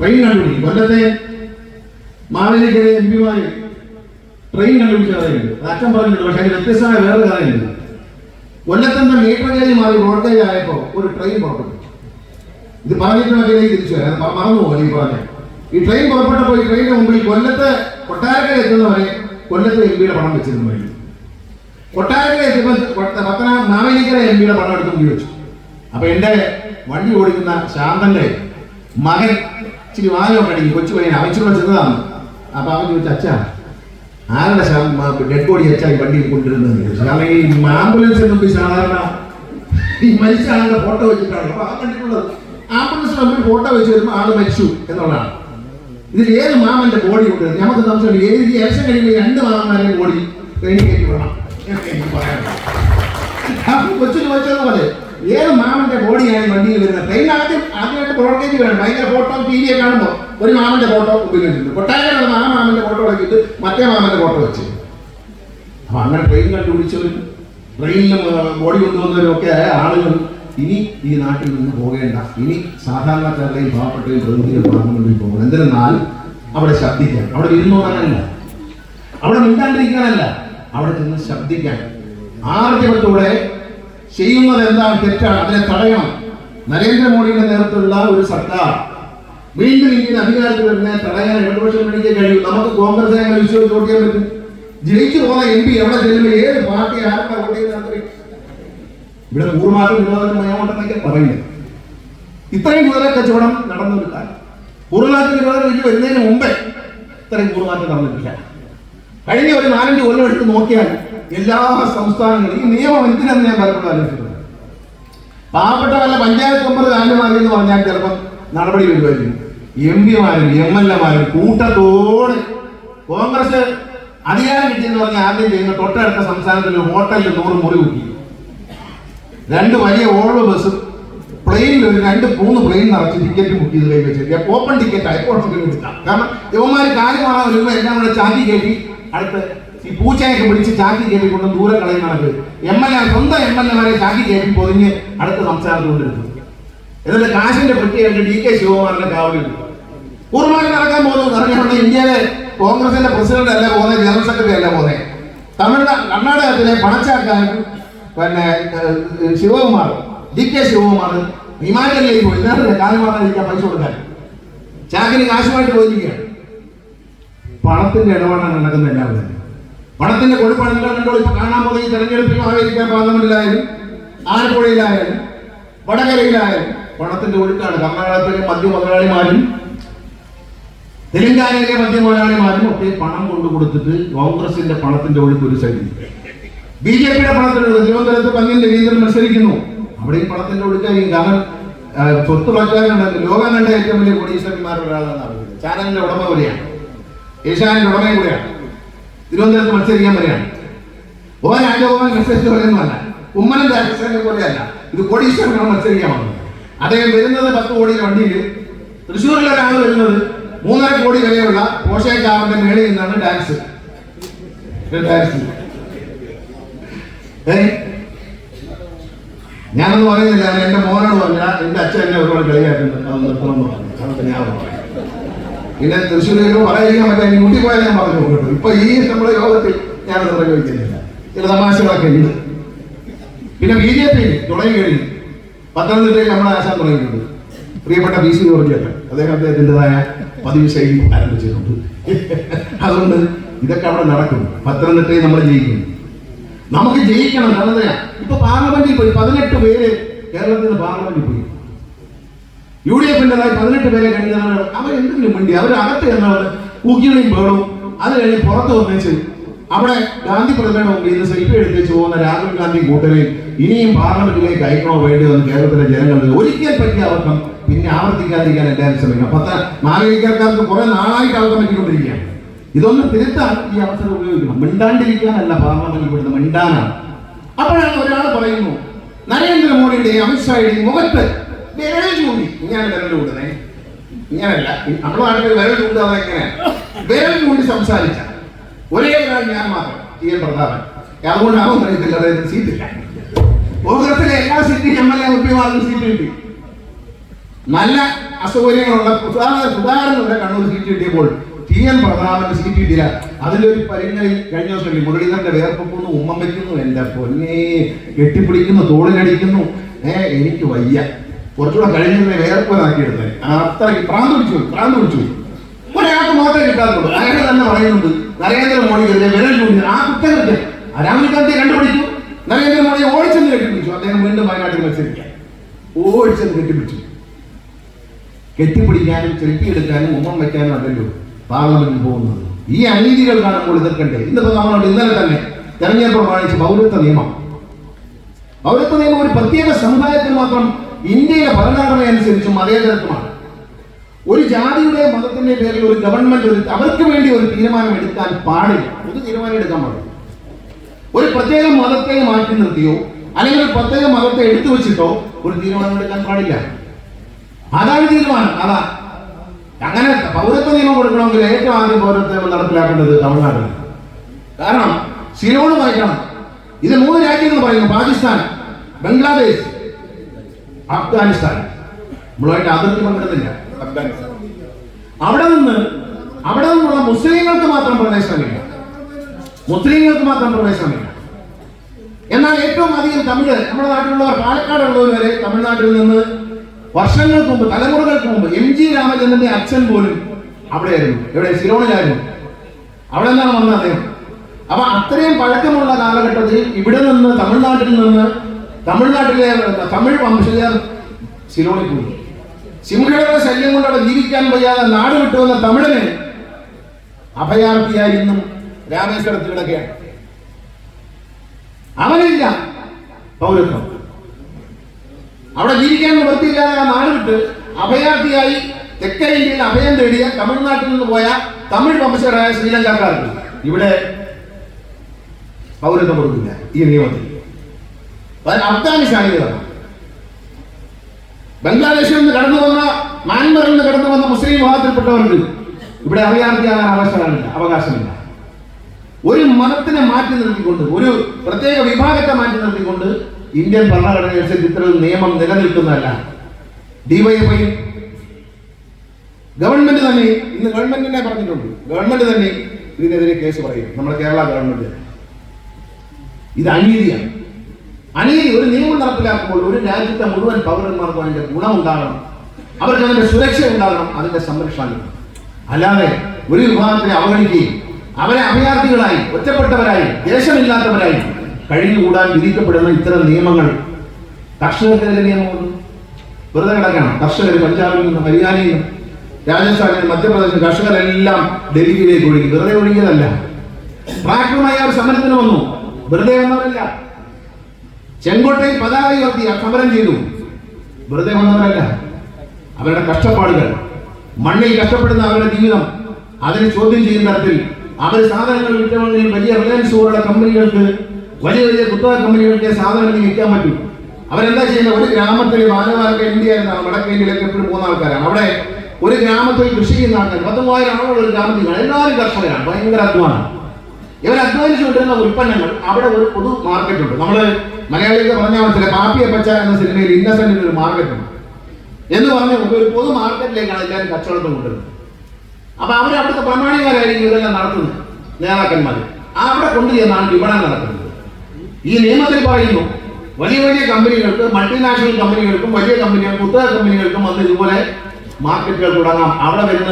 Train കണ്ടുപിടിക്കും കൊല്ലത്തെ Mavelikkara M പിമാര് train കണ്ടുപിടിച്ച കഥയുണ്ട് അച്ഛൻ പറഞ്ഞിട്ടുണ്ട്. പക്ഷേ അതിന് വ്യത്യസ്തമായ വേറെ കഥയുണ്ട് കൊല്ലത്തിന്റെ മീറ്റർ ഗേജ് മാറി ബ്രോഡ്ഗേജ് ആയപ്പോൾ ആയപ്പോ ഒരു ട്രെയിൻ പുറപ്പെട്ടു. ഇത് പറഞ്ഞിട്ട് മതിയിലേക്ക് തിരിച്ചു വരാം. അത് മറന്നു പോകും. ഈ പറഞ്ഞ ഈ ട്രെയിൻ പുറപ്പെട്ടപ്പോൾ ഈ ട്രെയിനിന് മുമ്പിൽ കൊല്ലത്ത് കൊട്ടാരക്കര എത്തുന്നവരെ കൊല്ലത്ത് എം പിയുടെ പണം വെച്ചിരുന്നു വഴി കൊട്ടാരക്കര എത്തിയപ്പോൾ പത്തനാ മാവേലിക്കര എം പിയുടെ പണം എടുത്ത് വെച്ചു. അപ്പൊ എന്റെ വണ്ടി ഓടിക്കുന്ന ശാന്തന്റെ മകൻ ഇച്ചിരി അടിക്കും. കൊച്ചു പയ്യൻ അവച്ചൂടെ ചെന്നതാണ് അപ്പൊ അവൻ ചോദിച്ചു അച്ഛാ ആരുടെ ഡെഡ് ബോഡി അച്ഛാ ഈ വണ്ടിയിൽ കൊണ്ടിരുന്നത് ചോദിച്ചു. കാരണം ഈ ആംബുലൻസിൽ മുമ്പ് സാധാരണ ഈ മരിച്ച ആളുടെ ഫോട്ടോ വെച്ചിട്ടാണ് അപ്പൊ ആ കണ്ടിട്ടുള്ളത്. ആംബുലൻസിൽ മുമ്പിൽ ഫോട്ടോ വെച്ച് വരുമ്പോൾ ആൾ മരിച്ചു എന്നുള്ളതാണ്. ഇതിൽ ഏത് മാമന്റെ ബോഡി കൊണ്ടുവരും നമുക്ക് സംശയമുണ്ട്. ഏത് ഇലക്ഷൻ കഴിയുമ്പോൾ രണ്ട് മാമന്മാരെയും ബോഡി വിടണം. എന്നൊക്കെ എനിക്ക് പറയാനുള്ളത്. കൊച്ചു ചോദിച്ചതുപോലെ ഏത് മാമന്റെ ബോഡിയാണ് വണ്ടിയിൽ വരുന്നത്? ആദ്യം ആദ്യമായിട്ട് ബ്രോഡ്ഗേജ് വേണം ഭയങ്കര ഫോട്ടോ ടി വിയെ കാണുമ്പോൾ ഒരു മാമന്റെ ഫോട്ടോ ഉപയോഗിച്ചിട്ടുണ്ട്. കൊട്ടാരക്കര ആ മാമന്റെ ഫോട്ടോ വെച്ചിട്ട് മറ്റേ മാമന്റെ ഫോട്ടോ വെച്ച്. അപ്പൊ അങ്ങനെ ട്രെയിൻ കണ്ടുപിടിച്ചവരും ട്രെയിനിലും ബോഡി കൊണ്ടുവന്നവരും ഒക്കെ ഇനി ഈ നാട്ടിൽ നിന്ന് പോകേണ്ട. ഇനി സാധാരണക്കാരുടെയും പാവപ്പെട്ടയും പ്രതിനിധികൾ പാർലമെന്റിൽ പോകണം. എന്തിരുന്നാൽ അവിടെ ശബ്ദിക്കാൻ. അവിടെ ഇരുന്നോടാനല്ല. അവിടെ മിണ്ടാണ്ടിരിക്കാനല്ല. അവിടെ ചെന്ന് ശബ്ദിക്കാൻ. ആർജവത്തോടെ ചെയ്യുന്നത് എന്താണ് തെറ്റാണ്? അതിനെ തടയണം. നരേന്ദ്രമോദിയുടെ നേതൃത്വത്തിലുള്ള ഒരു സർക്കാർ. വീണ്ടും ഇന്ത്യൻ അധികാരത്തിൽ വരുന്ന തടയാൻ ഇടതുപക്ഷം മേടിക്കാൻ കഴിയും. നമുക്ക് കോൺഗ്രസ് അങ്ങനെ വിശ്വസിച്ച് വോട്ട് ചെയ്യാൻ പറ്റും? ജയിച്ചു പോകുന്ന എം പി എവിടെ ചെല്ലുമ്പോൾ ഏത് പാർട്ടി ആരുടെ വോട്ട് ചെയ്യുന്നത് ഇവിടെ കൂറുമാറ്റം വിരോധനം മയമുണ്ടെന്നൊക്കെ പറയുന്നത് ഇത്രയും കുതിര കച്ചവടം നടന്നൊരു കാര്യം പൂർവമാറ്റ വിരോധനം വലിയ വരുന്നതിന് മുമ്പേ ഇത്രയും കൂറുമാറ്റം നടന്നിട്ടില്ല. കഴിഞ്ഞ ഒരു നാലഞ്ച് കൊല്ലം എടുത്ത് നോക്കിയാൽ എല്ലാ സംസ്ഥാനങ്ങളും ഈ നിയമം എന്തിനാണ് ഞാൻ പലപ്പോഴും ആലോചിച്ചിട്ടുണ്ട്. പാവപ്പെട്ട വല്ല പഞ്ചായത്ത് മെമ്പർ കാലുമാരി എന്ന് പറഞ്ഞാൽ ചിലപ്പോൾ നടപടി വരുമായിരിക്കും. എം പിമാരും എം എൽ എമാരും കൂട്ടത്തോടെ കോൺഗ്രസ് അധികാരം കിട്ടിയെന്ന് പറഞ്ഞാൽ ആദ്യം ചെയ്യുന്ന തൊട്ടടുത്ത സംസ്ഥാനത്തിൽ ഹോട്ടലിൽ നൂറ് മുറി കൂട്ടി രണ്ട് വലിയ ഓൾവ് ബസ് പ്ലെയിനിൽ ഒരു രണ്ട് മൂന്ന് പ്ലെയിൻ നിറച്ച് ടിക്കറ്റ് ബുക്ക് ചെയ്ത് കൈ വെച്ചിട്ട് ഓപ്പൺ ടിക്കറ്റ് എയർപോർട്ടിൽ എടുക്കാം. കാരണം ഇവന്മാർ കാര്യം കാണാൻ വരുമ്പോൾ എല്ലാം കൂടെ ചാറ്റി കയറ്റി അടുത്ത് ഈ പൂച്ചയൊക്കെ പിടിച്ച് ചാക്കി കൊണ്ട് ദൂരെ കളയുന്ന കണക്ക്. എം എൽ എ സ്വന്തം എം എൽ എമാരെ ചാക്കി കയറി പൊതിഞ്ഞ് അടുത്ത സംസ്ഥാനത്ത് കൊണ്ടെടുത്തു എന്നിട്ട് കാശിന്റെ പെട്ടിയായിട്ട് ഡി കെ ശിവകുമാറിന്റെ കാവലിൽ. കുർബാന നടക്കാൻ പോകുന്നു പറഞ്ഞുകൊണ്ട് ഇന്ത്യയിലെ കോൺഗ്രസിന്റെ പ്രസിഡന്റ് അല്ല പോകുന്നത് ജനറൽ സെക്രട്ടറി അല്ല പോകുന്നത്. തമിഴ്നാട് കർണാടകത്തിലെ പണച്ചാക്കാൻ പിന്നെ ശിവകുമാർ ഡി കെ ശിവകുമാർ ഹിമാചലിലേക്ക് പോയി. ഇതാണ് കാലുമാറാതിരിക്കാൻ പൈസ കൊടുക്കാൻ. ചാക്കിന് കാശുമായിട്ട് പോയിരിക്കുകയാണ്. പണത്തിന്റെ ഇടപാടാണ് നടക്കുന്ന എല്ലാവരും. പണത്തിന്റെ കൊഴുപ്പാണ് നിങ്ങൾ കണ്ടോളൂ. ഇപ്പൊ കാണാൻ പോകുന്ന ഈ തെരഞ്ഞെടുപ്പിൽ ആയിരിക്കാൻ പാർലമെന്റിലായാലും ആലപ്പുഴയിലായാലും വടകരയിലായാലും പണത്തിന്റെ ഒഴുക്കാണ്. കർണാടകത്തിലെ മധ്യ മുതലാളിമാരും തെലങ്കാനയിലെ മധ്യ മുതലാളിമാരും ഒക്കെ പണം കൊണ്ടു കൊടുത്തിട്ട് കോൺഗ്രസിന്റെ പണത്തിന്റെ ഒഴുക്ക് ഒരു സൈഡിൽ. ബി ജെ പിയുടെ പണത്തിന്റെ ഒഴുക്ക് തിരുവനന്തപുരത്ത് പങ്കിന്റെ രീതിയിൽ മത്സരിക്കുന്നു. അവിടെയും പണത്തിന്റെ ഒഴുക്കായിരിക്കും. കാരണം സ്വത്ത് പ്രചാരണം ലോകം കണ്ട ഏറ്റവും വലിയ കോടീശ്വരന്മാരുടെ ഒരാളാണ് അറിയുന്നത് ചാനലിന്റെ ഉടമ കൂടിയാണ്. ഏഷ്യാനിന്റെ ഉടമയും കൂടിയാണ്. തിരുവനന്തപുരത്ത് മത്സരിക്കാൻ വരികയാണ്. ഓ രാജഗോപാൽ മെസ്സേജ് പറയുന്നതല്ല ഉമ്മനം രാജസ്ഥാനെ പോലെയല്ല. ഇത് കോടീശ്വരനാണ് മത്സരിക്കാൻ വന്നത്. അദ്ദേഹം വരുന്നത് പത്ത് കോടി വണ്ടിയിൽ. തൃശ്ശൂരിലെ ഒരാൾ വരുന്നത് മൂന്നര കോടി വിലയുള്ള പോഷേ കാറിന്റെ മേളിൽ നിന്നാണ് ഡാൻസ് ഡാൻസ് പറയുന്നില്ല. എന്റെ മോനോട് പറഞ്ഞ എന്റെ അച്ഛൻ എന്നെ ഒരുപാട് കളിയാക്കുന്നു അത് നിർത്തണമെന്ന് പറഞ്ഞു. അതൊക്കെ ഞാൻ പറഞ്ഞു. പിന്നെ തൃശ്ശൂരിലും പറയാതിരിക്കാൻ പറ്റാൻ ഊട്ടി പോയാൽ ഞാൻ പറഞ്ഞു കേട്ടോ ഇപ്പൊ ഈ നമ്മുടെ യോഗത്തിൽ ഞാനത് പ്രയോഗിക്കുന്നില്ല ചില തമാശകളൊക്കെ ഉണ്ട്. പിന്നെ ബി ജെ പി തുടങ്ങി കഴിഞ്ഞു പത്തനംതിട്ടയിൽ നമ്മുടെ ആശാൻ തുടങ്ങിയിട്ടുണ്ട്. പ്രിയപ്പെട്ട പി സി ജോർജിയൊക്കെ അദ്ദേഹം അദ്ദേഹത്തിന്റെതായ പതിവ് ശൈലി ആരംഭിച്ചിട്ടുണ്ട്. അതുകൊണ്ട് ഇതൊക്കെ അവിടെ നടക്കും പത്തനംതിട്ടയിൽ നമ്മൾ ജയിക്കും നമുക്ക് ജയിക്കണം കാരണം ഇപ്പൊ പാർലമെന്റിൽ പോയി പതിനെട്ട് പേര് കേരളത്തിൽ പാർലമെന്റിൽ പോയി. യു ഡി എഫിന്റെതായി പതിനെട്ട് പേരെ കഴിഞ്ഞാണ് അവർ എന്തെങ്കിലും വേണ്ടി അവർ അകത്ത് ചെന്നവർ ഊക്കിയുടെയും വേണു അത് കഴിഞ്ഞ് പുറത്ത് വന്നേച്ച് അവിടെ ഗാന്ധി പ്രതിമയുടെ മുമ്പിൽ ഇന്ന് സെൽഫി എടുത്തേച്ച് പോകുന്ന രാഹുൽ ഗാന്ധി കൂട്ടരെ ഇനിയും പാർലമെന്റിലേക്ക് അയക്കണോ വേണ്ടിയതെന്ന് കേരളത്തിലെ ജനങ്ങൾക്ക് ഒരിക്കൽ പറ്റിയ അവർക്കും പിന്നെ ആവർത്തിക്കാതിരിക്കാൻ എല്ലാവരും ശ്രമിക്കണം. അപ്പൊ മാനവികർക്ക് കുറെ നാളായിട്ട് അവർ പറ്റിക്കൊണ്ടിരിക്കുകയാണ് ഇതൊന്നും തിരുത്താൻ ഈ അവസരം ഉപയോഗിക്കണം. മിണ്ടാണ്ടിരിക്കാനല്ല പാർലമെന്റിൽ വിടുന്നത് മിണ്ടാനാണ്. അപ്പോഴാണ് ഒരാൾ പറയുന്നു നരേന്ദ്രമോദിയുടെയും അമിത്ഷായുടെയും മുഖത്ത് വിരൽ ചൂണ്ടി. ഇങ്ങനെ വിരൽ ചൂണ്ടുന്നേ. ഇങ്ങനല്ല നമ്മുടെ നാട്ടിൽ വിരൽ ചൂണ്ടാതെ എങ്ങനെ വിരൽ ചൂണ്ടി സംസാരിച്ച. ഒരേ ഒരാൾ ഞാൻ മാത്രം. T N Prathapan. അതുകൊണ്ട് അവൻ പറയത്തില്ല അതായത് സീറ്റില്ല കോൺഗ്രസിലെ എല്ലാ സീറ്റും എം എൽ എ മുഖ്യമാർക്കും സീറ്റ് കിട്ടി. നല്ല അസൗകര്യങ്ങളുള്ള സുധാകരൻ കണ്ണൂർ സീറ്റ് കിട്ടിയപ്പോൾ ടി എൻ പ്രതാപന്റെ സീറ്റ് കിട്ടിയില്ല. അതിലൊരു പരിങ്ങളിൽ കഴിഞ്ഞ ദിവസം മുരളീധരന്റെ വേർപ്പൊക്കുന്നു ഉമ്മം വെക്കുന്നു എന്റെ പൊന്നെ കെട്ടിപ്പിടിക്കുന്നു തോളിലടിക്കുന്നു. ഏ എനിക്ക് വയ്യ. കുറച്ചുകൂടെ കഴിഞ്ഞതിനെ വേർപ്പൊരാക്കിയെടുത്തേ അത്രയ്ക്ക് പ്രാന്ത് പിടിച്ചു പോയി, പ്രാന്ത് പിടിച്ചു പോയി. ഒരാൾക്ക് മാത്രമേ കിട്ടാറുള്ളൂ അയാൾ തന്നെ പറയുന്നുണ്ട് നരേന്ദ്രമോദിക്കെതിരെ വിരൽ ചൂണ്ടി ആ കുറ്റകൃത്യം രാഹുൽ ഗാന്ധിയെ കണ്ടുപിടിച്ചു. നരേന്ദ്രമോദിയെ ഓടിച്ചെന്ന് കെട്ടിപ്പിടിച്ചു. അദ്ദേഹം വീണ്ടും വയനാട്ടിൽ മത്സരിക്കാൻ. ഓടിച്ചെന്ന് കെട്ടിപ്പിടിച്ചു. കെട്ടിപ്പിടിക്കാനും ചെലുപ്പിയെടുക്കാനും ഉമ്മം വയ്ക്കാനും അല്ലല്ലോ പാർലമെന്റിൽ പോകുന്നത്. ഈ അനീതികൾ കാണുമ്പോൾ എതിർക്കണ്ടേ? ഇന്നിപ്പോ നമ്മളോട് ഇന്നലെ തന്നെ തെരഞ്ഞെടുപ്പ് പ്രമാണിച്ച് പൗരത്വ നിയമം. പൗരത്വ നിയമം ഒരു പ്രത്യേക സമുദായത്തിൽ മാത്രം ഇന്ത്യയിലെ ഭരണഘടന അനുസരിച്ച് മതേതരത്വമാണ് ഒരു ജാതിയുടെ മതത്തിന്റെ പേരിൽ ഒരു ഗവൺമെന്റ് ഒരു അവർക്ക് വേണ്ടി ഒരു തീരുമാനം എടുക്കാൻ പാടില്ല. ഒരു തീരുമാനം എടുക്കാൻ പാടില്ല. ഒരു പ്രത്യേക മതത്തെ മാറ്റി നിർത്തിയോ അല്ലെങ്കിൽ ഒരു പ്രത്യേക മതത്തെ എടുത്തു വെച്ചിട്ടോ ഒരു തീരുമാനം എടുക്കാൻ പാടില്ല. അതാണ് തീരുമാനം. അതാ. അങ്ങനെ പൗരത്വ നിയമം കൊടുക്കണമെങ്കിൽ ഏറ്റവും ആദ്യം പൗരത്വ നിയമം നടപ്പിലാക്കേണ്ടത് തമിഴ്നാട്ടിൽ. കാരണം സിലോണ് വായിക്കണം ഇത് മൂന്ന് രാജ്യങ്ങൾ പറയുന്നു. പാകിസ്ഥാൻ ബംഗ്ലാദേശ് അഫ്ഗാനിസ്ഥാൻ. നമ്മളുമായിട്ട് അതിർത്തി പങ്കിടുന്നില്ല. അഫ്ഗാനിസ്ഥാൻ അവിടെ നിന്ന് അവിടെ നിന്നുള്ള മുസ്ലിങ്ങൾക്ക് മാത്രം പ്രവേശനമില്ല. മുസ്ലിങ്ങൾക്ക് മാത്രം പ്രവേശനമില്ല. എന്നാൽ ഏറ്റവും അധികം തമിഴ് നമ്മുടെ നാട്ടിലുള്ളവർ പാലക്കാടുള്ളവർ വരെ തമിഴ്നാട്ടിൽ നിന്ന് വർഷങ്ങൾക്ക് മുമ്പ് തലമുറകൾക്ക് മുമ്പ് എം ജി രാമചന്ദ്രന്റെ അച്ഛൻ പോലും അവിടെയായിരുന്നു. എവിടെ? സിലോണിലായിരുന്നു. അവിടെ നിന്നാണ് വന്നത് അദ്ദേഹം. അപ്പൊ അത്രയും പഴക്കമുള്ള കാലഘട്ടത്തിൽ ഇവിടെ നിന്ന് തമിഴ്നാട്ടിൽ നിന്ന് തമിഴ്നാട്ടിലെ തമിഴ് വംശജർ സിലോണിൽ പോയി. സിംഹയുടെ ശല്യം കൊണ്ട് അവിടെ ജീവിക്കാൻ വയ്യാതെ നാട് വിട്ടുവന്ന തമിഴന് അഭയാർത്ഥിയായി ഇന്നും രാമേശ്വരത്ത് കിടക്കുകയാണ് അവനില്ല പൗരത്വം. അവിടെ ജീവിക്കാൻ നിവൃത്തിയില്ലാതെ ആ നാട് വിട്ട് അഭയാർത്ഥിയായി തെക്കേ ഇന്ത്യയിൽ അഭയം തേടിയ തമിഴ്നാട്ടിൽ നിന്ന് പോയ തമിഴ് വംശജരായ ശ്രീലങ്കക്കാർക്ക് ഇവിടെ പൗരത്വം കൊടുക്കില്ല ഈ നിയമത്തിൽ. അഫ്ഗാനിസ്ഥാനിൽ വരണം ബംഗ്ലാദേശിൽ നിന്ന് കടന്നു വന്ന മ്യാൻമറിൽ നിന്ന് കടന്നു വന്ന മുസ്ലിം വിഭാഗത്തിൽപ്പെട്ടവർക്ക് ഇവിടെ അറിയാതെയാകാൻ അവകാശമില്ല അവകാശമില്ല. ഒരു മതത്തിനെ മാറ്റി നിർത്തിക്കൊണ്ട് ഒരു പ്രത്യേക വിഭാഗത്തെ മാറ്റി നിർത്തിക്കൊണ്ട് ഇന്ത്യൻ ഭരണഘടന അനുസരിച്ച് ഇത്തരം നിയമം നിലനിൽക്കുന്നതല്ല. ഡിവൈഎഫ്ഐയും ഗവൺമെന്റ് തന്നെ ഇന്ന് ഗവൺമെന്റിനെ പറഞ്ഞിട്ടുണ്ട്. ഗവൺമെന്റ് തന്നെ ഇതിനെതിരെ കേസ് പറയും. നമ്മുടെ കേരള ഗവൺമെന്റ് ഇത് അനീതിയാണ്. അനീതി ഒരു നിയമം നടപ്പിലാക്കുമ്പോൾ ഒരു രാജ്യത്തെ മുഴുവൻ പൗരന്മാർക്കും അതിന്റെ ഗുണം ഉണ്ടാകണം അവർക്ക് അതിന്റെ സുരക്ഷ ഉണ്ടാകണം അതിന്റെ സംരക്ഷണം അല്ലാതെ ഒരു വിഭാഗത്തെ അവഗണിക്കുകയും അവരെ അഭയാർത്ഥികളായി ഒറ്റപ്പെട്ടവരായി ദേശമില്ലാത്തവരായി കഴിഞ്ഞുകൂടാൻ വിധിക്കപ്പെടുന്ന ഇത്തരം നിയമങ്ങൾ കർഷകർക്കെതിരെ നിയമമുണ്ട് വെറുതെ കിടക്കണം. കർഷകർ പഞ്ചാബിൽ നിന്നും ഹരിയാനയിൽ നിന്നും രാജസ്ഥാനിൽ നിന്നും മധ്യപ്രദേശിൽ കർഷകരെല്ലാം ഡൽഹിയിലേക്ക് ഒഴുകി. വെറുതെ ഒഴുകിയതല്ല. ട്രാക്ടറുമായി അവർ സമരത്തിന് വന്നു. വെറുതെ വന്നവരല്ല. ചെങ്കോട്ടയിൽ പതാക ഉയർത്തി സമരം ചെയ്തു. വെറുതെ വന്നവരല്ല. അവരുടെ കഷ്ടപ്പാടുകൾ. മണ്ണിൽ കഷ്ടപ്പെടുന്ന അവരുടെ ജീവിതം. അതിനെ ചോദ്യം ചെയ്യുന്ന തരത്തിൽ അവർ സാധനങ്ങൾ വിറ്റവണ്ണിൽ വലിയ റിലയൻസ് പോലുള്ള കമ്പനികൾക്ക് വലിയ വലിയ കുത്തക കമ്പനികൾക്ക് സാധനങ്ങൾ വിൽക്കാൻ പറ്റും. അവരെന്താ ചെയ്യുന്നത്? ഒരു ഗ്രാമത്തിൽ മാനവാരൊക്കെ ഇന്ത്യ എന്നാണ്. വടക്കേ ഇന്ത്യയിലേക്ക് എപ്പോഴും പോകുന്ന ആൾക്കാരാണ്. അവിടെ ഒരു ഗ്രാമത്തിൽ കൃഷി ചെയ്യുന്ന ആൾക്കാർ. പത്ത് മൂവായിരം ആളുകൾ ഒരു ഗ്രാമത്തിൽ. എല്ലാവരും കർഷകരാണ്. ഭയങ്കര അധ്വാനം. ഇവർ അധ്വാനിച്ചു കൊണ്ടിരുന്ന ഉൽപ്പന്നങ്ങൾ അവിടെ ഒരു പൊതു മാർക്കറ്റ് ഉണ്ട്. നമ്മൾ മലയാളികൾ പറഞ്ഞാൽ മനസ്സിലായി. പാപ്പിയ പച്ച എന്ന സിനിമയിൽ ഇന്നസെന്റിന് ഒരു മാർക്കറ്റ് ഉണ്ട്. എന്ന് പറഞ്ഞ ഒരു പൊതു മാർക്കറ്റിലേക്കാണ് എല്ലാവരും കച്ചവടം കൊണ്ടുവരുന്നത്. അപ്പൊ അവർ അവിടുത്തെ പ്രമാണികാരായിരിക്കും ഇതെല്ലാം നടത്തുന്നത് നേതാക്കന്മാർ. അവിടെ കൊണ്ടുചെന്നാണ് വിപണനം നടക്കുന്നത്. ഈ നിയമത്തിൽ പറയുന്നു വലിയ വലിയ കമ്പനികൾക്ക് മൾട്ടിനാഷണൽ കമ്പനികൾക്കും വലിയ കമ്പനികൾക്കും ഉത്തര കമ്പനികൾക്കും വന്ന് ഇതുപോലെ മാർക്കറ്റുകൾ തുടങ്ങാം. അവിടെ വരുന്ന